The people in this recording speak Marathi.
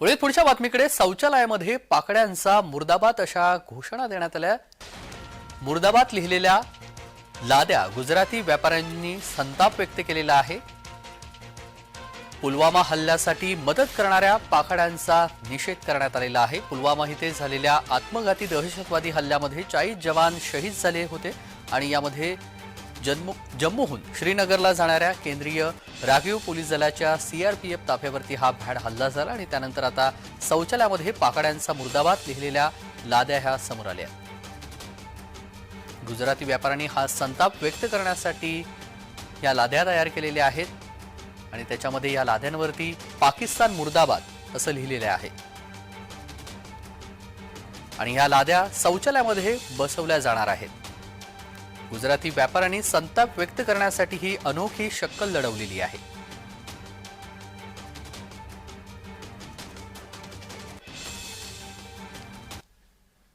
वळीत पुढच्या बातमीकडे शौचालयामध्ये पाकड्यांचा मुर्दाबाद अशा घोषणा देण्यात आल्या. मुर्दाबाद लिहिलेल्या लाद्या गुजराती व्यापाऱ्यांनी संताप व्यक्त केलेला आहे. पुलवामा हल्ल्यासाठी मदत करणाऱ्या पाखड्यांचा निषेध करण्यात आलेला आहे. पुलवामा इथे झालेल्या आत्मघाती दहशतवादी हल्ल्यामध्ये चाळीस जवान शहीद झाले होते आणि यामध्ये जम्मू जम्मूहून श्रीनगरला जाणाऱ्या केंद्रीय राखीव पोलीस दलाच्या सीआरपीएफ ताफ्यावरती हा भॅड हल्ला झाला आणि त्यानंतर आता शौचालयामध्ये पाकड्यांचा मुर्दाबाद लिहिलेल्या लाद्या ह्या समोर आल्या. गुजराती व्यापाऱ्यांनी हा संताप व्यक्त करण्यासाठी या लाद्या तयार केलेल्या आहेत आणि त्याच्यामध्ये या लाद्यांवरती पाकिस्तान मुर्दाबाद असं लिहिलेलं आहे. आणि ह्या लाद्या शौचालयामध्ये बसवल्या जाणार आहेत. गुजराती व्यापाऱ्यांनी संताप व्यक्त करण्यासाठी ही अनोखी शक्कल लढवलेली आहे.